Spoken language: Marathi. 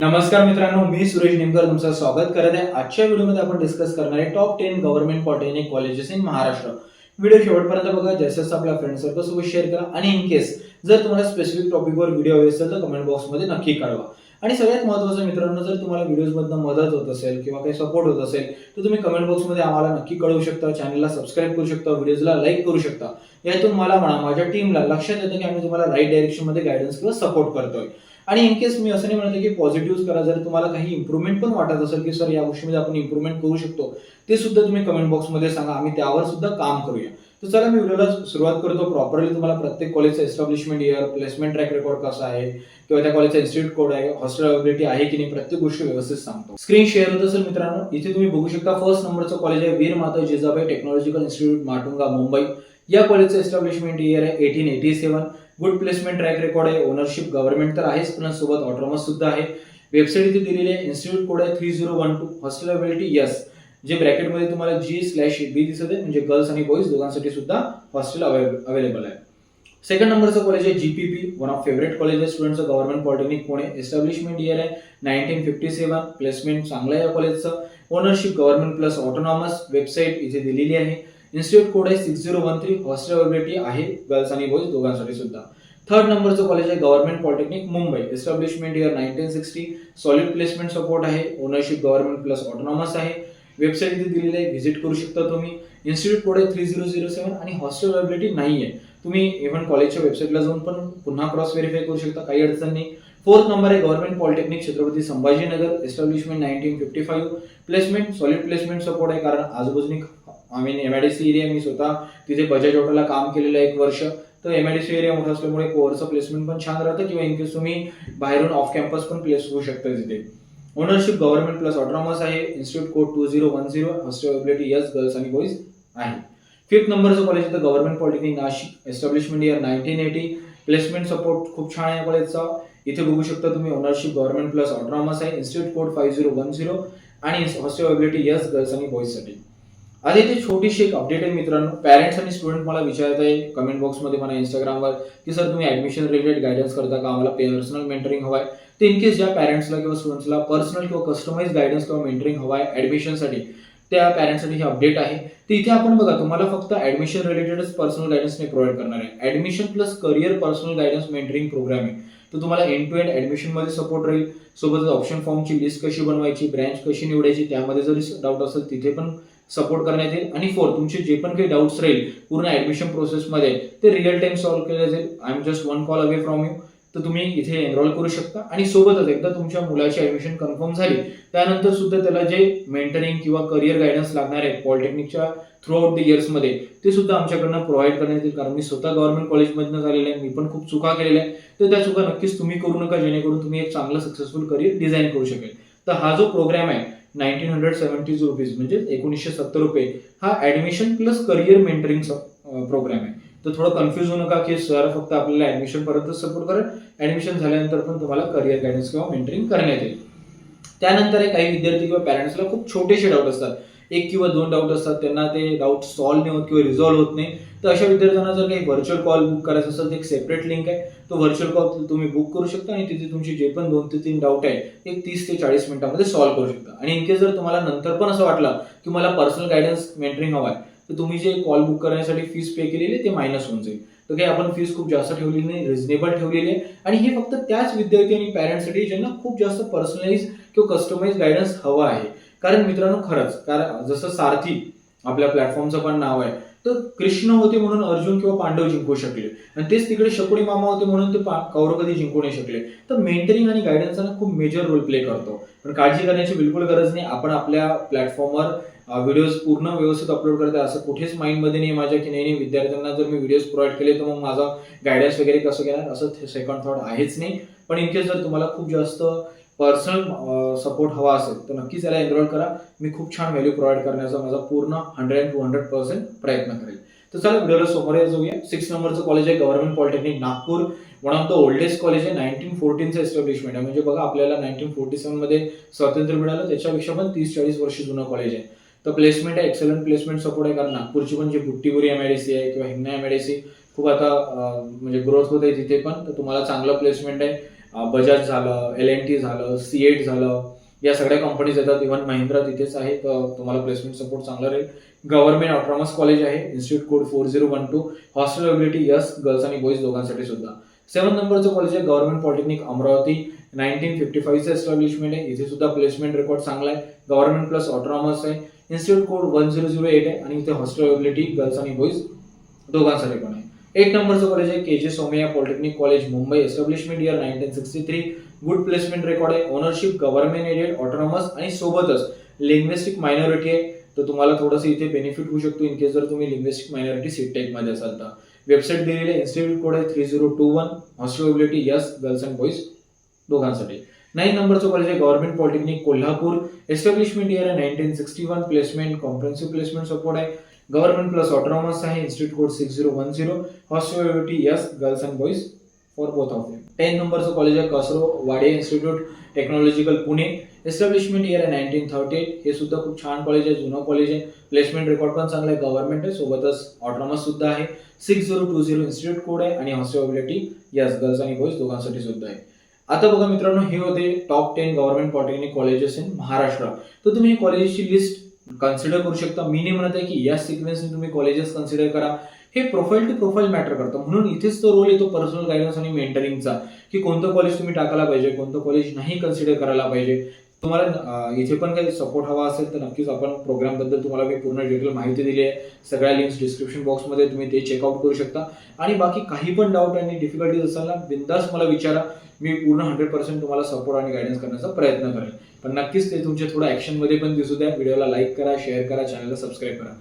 नमस्कार मित्रांनो मी सुरेश निमकर तुमचं स्वागत करत आहे. आजच्या व्हिडिओमध्ये आपण डिस्कस करणार आहे top ten government polytechnic colleges in Maharashtra. Video शेवटपर्यंत बघा जसं आपल्या फ्रेंड सर्कल सोबत शेअर करा आणि इन केस जर तुम्हाला स्पेसिफिक टॉपिकवर व्हिडिओ हवे असेल तर कमेंट बॉक्समध्ये नक्की कळवा. आणि सगळ्यात महत्त्वाचं मित्रांनो जर तुम्हाला व्हिडिओजमधनं मदत होत असेल किंवा काही सपोर्ट होत असेल तर तुम्ही कमेंट बॉक्समध्ये आम्हाला नक्की कळवू शकता चॅनलला सबस्क्राईब करू शकता व्हिडिओजला लाईक करू शकता. यातून मला म्हणा माझ्या टीमला लक्षात येतं की आम्ही तुम्हाला राईट डायरेक्शनमध्ये गायडन्स किंवा सपोर्ट करतोय. आणि इन केस मी असं नाही म्हणतो की पॉझिटिव्ह करा जर तुम्हाला काही इम्प्रुव्हमेंट पण वाटत असेल की सर या गोष्टीमध्ये आपण इम्प्रुव्हमेंट करू शकतो ते सुद्धा तुम्ही कमेंट बॉक्समध्ये सांगा. आम्ही त्यावर सुद्धा काम करूया. तर चला मी व्हिडिओला सुरुवात करतो प्रॉपरली तुम्हाला प्रत्येक कॉलेजचा establishment year placement track record कसा आहे किंवा त्या कॉलेजचा इन्स्टिट्यूट कोड आहे हॉस्टेल अवेबिलिटी आहे की नाही प्रत्येक गोष्ट व्यवस्थित सांगतो. स्क्रीन शेअर होत असेल मित्रांनो. इथे तुम्ही बघू शकता फर्स्ट नंबरचं कॉलेज आहे वीर माता जिजाबाई टेक्नॉलॉजिकल इन्स्टिट्यूट माटुंगा मुंबई. या कॉलेजचं एस्टॅब्लिशमेंट इयर आहे eighteen eighty seven good placement track record आहे ओनरशिप गव्हर्नमेंट तर आहेच पण सोबत ऑटोनॉमस सुद्धा आहे. वेबसाईट इथे दिलेली आहे इन्स्टिट्यूट कोड आहे three zero one two hostel availability yes जे ब्रॅकेटमध्ये तुम्हाला जी स्लॅश बी दिसत आहे म्हणजे गर्ल्स आणि बॉईज दोघांसाठी सुद्धा हॉस्टेल अवेलेबल आहे. सेकंड नंबरचं कॉलेज आहे GPP one of favourite college आहे स्टुडंटचं government polytechnic Pune. Establishment year आहे नाईन्टीन फिफ्टी सेवन प्लेसमेंट चांगलं आहे या कॉलेजचं ownership government plus autonomous website इथे दिलेली आहे. इन्स्टिट्यूट कोड आहे six zero one three. Hostel availability आहे. गर्ल्स आणि बॉईज दोघांसाठी सुद्धा. थर्ड नंबरचं कॉलेज आहे government polytechnic Mumbai. Establishment year nineteen sixty solid placement support आहे. ओनरशिप गव्हर्नमेंट प्लस ऑटोनॉमस आहे. वेबसाईट इथे दिलेली आहे. व्हिजिट करू शकता तुम्ही. इन्स्टिट्यूट कोड आहे थ्री झिरो झिरो सेव्हन आणि हॉस्टेल अवेबिलिटी नाही आहे तुम्ही इव्हन कॉलेजच्या वेबसाईटला जाऊन पण पुन्हा क्रॉस व्हेरीफाय करू शकता. काही अडचण नाही. फोर्थ नंबर आहे government polytechnic Chhatrapati Sambhajinagar. Establishment nineteen fifty five placement solid placement support आहे. कारण आजूबाजूनी I mean M I D C area मी स्वतः तिथे बजाज ऑटोला काम केलेलं आहे एक वर्ष. तर M I D C area मोठा असल्यामुळे कोअरचं प्लेसमेंट पण छान राहतं किंवा इनकेस तुम्ही बाहेरून ऑफ कॅम्पस पण प्लेस होऊ शकता तिथे. ओनरशिप गव्हर्नमेंट प्लस ऑटोनॉमस आहे. Institute code two zero one zero hostel availability yes girls आणि बॉईज आहे. फिफ्थ नंबरचं कॉलेज आहे government polytechnic Nashik. Establishment year nineteen eighty placement support खूप छान आहे कॉलेजचा इथे बघू शकता तुम्ही ओनरशिप गव्हर्नमेंट प्लस ऑटोनॉमस आहे. Institute code five zero one zero आणि हॉस्टेबिलिटी यस गर्ल्स आणि बॉईजसाठी आणि ते छोटीशी एक अपडेट आहे मित्रांनो. पॅरेंट्स आणि स्टुडंट मला विचारत आहे कमेंट बॉक्समध्ये मला इंस्टाग्रामवर की सर तुम्ही ऍडमिशन रिलेटेड गायडन्स करता का? आम्हाला पर्सनल मेंटरिंग हवाय. आहे ते इनकेस ज्या पॅरेंट्सला किंवा स्टुडंट्सला पर्सनल किंवा कस्टमाइज गायडन्स किंवा मेंटरिंग हवाय ॲडमिशनसाठी त्या पॅरेंट्ससाठी हे अपडेट आहे. तर इथे आपण बघा तुम्हाला फक्त ऍडमिशन रिलेटेडच पर्सनल गायडन्स मी प्रोव्हाइड करणार आहे. Admission plus career personal guidance mentoring program आहे. तर तुम्हाला एंड टू एंड ॲडमिशनमध्ये सपोर्ट राहील. सोबतच ऑप्शन फॉर्मची लिस्ट कशी बनवायची ब्रँच कशी निवडायची त्यामध्ये जरी डाऊट असेल तिथे पण सपोर्ट करण्यात येईल. आणि फोर तुमचे जे पण काही डाऊट्स राहील पूर्ण ऍडमिशन प्रोसेसमध्ये ते रिअल टाइम सॉल्व्ह केले जाईल I'm just one call away from you तर तुम्ही इथे एनरोल करू शकता. आणि सोबतच एकदा तुमच्या मुलाची ऍडमिशन कन्फर्म झाली त्यानंतर सुद्धा त्याला जे मेंटरिंग किंवा करिअर गायडन्स लागणार आहे पॉलिटेक्निकच्या थ्रू आउट द इयर्समध्ये ते सुद्धा आमच्याकडनं प्रोव्हाइड करण्यात येईल कारण मी स्वतः गव्हर्नमेंट कॉलेजमधनं झालेलं आहे मी पण खूप चुका केलेल्या आहे तर त्या चुका नक्कीच तुम्ही करू नका जेणेकरून तुम्ही एक चांगलं सक्सेसफुल करिअर डिझाईन करू शकेल. तर हा जो प्रोग्राम आहे नाईन्टीन हंड्रेड सेव्हन्टी रुपीज म्हणजे एकोणीसशे सत्तर रुपये. हा admission plus career mentoring program आहे. तर थोडं कन्फ्युज होऊ नका की सर फक्त आपल्याला ऍडमिशन पर्यंत सपोर्ट करेल. ऍडमिशन झाल्यानंतर पण तुम्हाला करिअर गायडन्स किंवा मेंटरिंग करण्यात येईल. त्यानंतर काही विद्यार्थी किंवा पॅरेंट्सला खूप छोटेसे डाऊट असतात. एक किंवा दोन डाऊट असतात त्यांना ते डाऊट सॉल्व्ह नाही होत किंवा रिझॉल्व्ह होत नाही. तर अशा विद्यार्थ्यांना जर काही व्हर्च्युअल कॉल बुक करायचं असेल तर एक सेपरेट लिंक आहे. तो व्हर्च्युअल कॉल तुम्ही बुक करू शकता आणि तिथे तुमचे जे पण दोन ते तीन डाऊट आहे एक तीस ते चाळीस मिनिटामध्ये सॉल्व्ह करू शकता. आणि इनकेस जर तुम्हाला नंतर पण असं वाटलं की मला पर्सनल गायडन्स मेंटरिंग हवा आहे तर तुम्ही जे कॉल बुक करण्यासाठी फीस पे केलेली आहे ते मायनस होऊन जाईल. तर काही आपण फीस खूप जास्त ठेवलेली नाही रिझनेबल ठेवलेली आहे. आणि हे फक्त त्याच विद्यार्थी आणि पॅरेंट्ससाठी ज्यांना खूप जास्त पर्सनलाइज किंवा कस्टमाइज गायडन्स हवा आहे. कारण मित्रांनो खरंच कारण जसं सारथी आपल्या प्लॅटफॉर्मचं पण नाव आहे तर कृष्ण होते म्हणून अर्जुन किंवा पांडव जिंकू शकले. आणि तेच तिकडे शकुणी मामा होते म्हणून ते पा- कौरव कधी जिंकू नाही शकले. तर मेंटरिंग आणि गायडन्सना खूप मेजर रोल प्ले करतो. पण काळजी करण्याची बिलकुल गरज नाही. आपण आपल्या प्लॅटफॉर्मवर व्हिडिओज पूर्ण व्यवस्थित अपलोड करते असं कुठेच माइंडमध्ये नाही माझ्या की नाही नाही, विद्यार्थ्यांना जर मी व्हिडिओज प्रोव्हाइड केले तर मग माझा गायडन्स वगैरे कसं घेणार? असं सेकंड थॉट आहेच नाही. पण इनकेस जर तुम्हाला खूप जास्त पर्सनल सपोर्ट हवा असेल तर नक्कीच याला एनरोल करा. मी खूप छान व्हॅल्यू प्रोव्हाइड करण्याचा माझा पूर्ण hundred and two hundred percent प्रयत्न करेल. तर चला व्हिडिओला समोर जाऊया. सिक्स नंबरचं कॉलेज आहे government polytechnic Nagpur. One of the oldest college आहे नाईन्टीन फोर्टीनचं एस्टॅब्लिशमेंट आहे. म्हणजे बघा आपल्याला नाईन्टीन फोर्टी सेवनमध्ये स्वातंत्र्य मिळालं त्याच्यापेक्षा पण तीस चाळीस वर्ष जुनं कॉलेज आहे. तर प्लेसमेंट आहे एक्सलंट प्लेसमेंट सपोर्ट आहे कारण नागपूरची पण जी Butibori M I D C आहे किंवा Hingna M I D C खूप आता म्हणजे ग्रोथ होत आहे तिथे पण. तर तुम्हाला चांगलं प्लेसमेंट आहे. बजाज झालं एल एन टी झालं सी एट झालं या सगळ्या कंपनीज येतात. इव्हन महिंद्रा तिथेच आहे. तर तुम्हाला प्लेसमेंट सपोर्ट चांगला राहील. गव्हर्नमेंट ऑटोनॉमस कॉलेज आहे. Institute code four zero one two hostel ability yes girls आणि बॉईज दोघांसाठी सुद्धा. सेवन नंबरचं कॉलेज आहे. Government polytechnic Amravati. Nineteen fifty फाईव्हचं establishment आहे. इथे सुद्धा प्लेसमेंट रेकॉर्ड चांगला आहे. गव्हर्नमेंट प्लस ऑटोनॉमस आहे. Institute code one zero zero eight आहे. आणि इथे हॉस्टेल अबिलिटी गर्ल्स आणि बॉईज दोघांसाठी पण आहे. एट नंबरचं कॉलेज आहे K J Somaiya polytechnic college Mumbai establishment year nineteen sixty three good placement record आहे. ओनरशिप गव्हर्नमेंट एडेड ऑटोनॉमस आणि सोबतच लिंग्विस्टिक मायनॉरिटी आहे. तर तुम्हाला थोडंसं इथे बेनिफिट होऊ शकतो इन केस जर तुम्ही लिंग्विस्टिक मायनॉरिटी सीट टेकमध्ये असाल तर. वेबसाईट दिलेली आहे. इन्स्टिट्यूट कोड आहे three zero two one hostel ability yes girls and boys दोघांसाठी. नाईन नंबरचं कॉलेज आहे government polytechnic Kolhapur. Establishment year आहे nineteen sixty one placement comprehensive placement support आहे. गव्हर्नमेंट प्लस ऑटोनॉमस आहे. Institute code six zero one zero hostility yes girls and boys for both of them ten नंबरचं कॉलेज आहे Cusrow Wadia institute technological Pune establishment year आहे नाईन्टीन थर्टी एट हे सुद्धा खूप छान कॉलेज आहे जुनं कॉलेज आहे प्लेसमेंट रेकॉर्ड पण चांगला आहे गव्हर्नमेंट आहे सोबतच ऑटोनॉमस सुद्धा आहे six zero two zero institute code आहे आणि हॉस्टेबिलिटी यस गर्ल्स आणि बॉईज दोघांसाठी सुद्धा आहे आता बघा मित्रांनो हे होते top ten government polytechnic colleges in Maharashtra तर तुम्ही हे कॉलेजेसची लिस्ट कन्सिडर करू शकता. मी नाही म्हणत आहे की या सिक्वेन्सने तुम्ही कॉलेजेस कन्सिडर करा. हे प्रोफाईल टू प्रोफाईल मॅटर करतं. म्हणून इथेच तो रोल येतो पर्सनल गायडन्स आणि मेंटरिंगचा की कोणतं कॉलेज तुम्ही टाकायला पाहिजे कोणतं कॉलेज नाही कन्सिडर करायला पाहिजे. तुम्हाला इथे पण काही सपोर्ट हवा असेल तर नक्कीच आपण प्रोग्रामबद्दल तुम्हाला मी पूर्ण डिटेल माहिती दिली आहे. सगळ्या लिंक्स डिस्क्रिप्शन बॉक्समध्ये तुम्ही ते चेकआउट करू शकता. आणि बाकी काही पण डाऊट आणि डिफिकल्टीज असेल ना बिंदास मला विचारा. मी पूर्ण हंड्रेड पर्सेंट तुम्हाला सपोर्ट आणि गायडन्स करण्याचा प्रयत्न करेन पण नक्कीच ते तुमच्या थोडं ॲक्शनमध्ये पण दिसू द्या. व्हिडिओला लाईक करा शेअर करा चॅनलला सबस्क्राईब करा.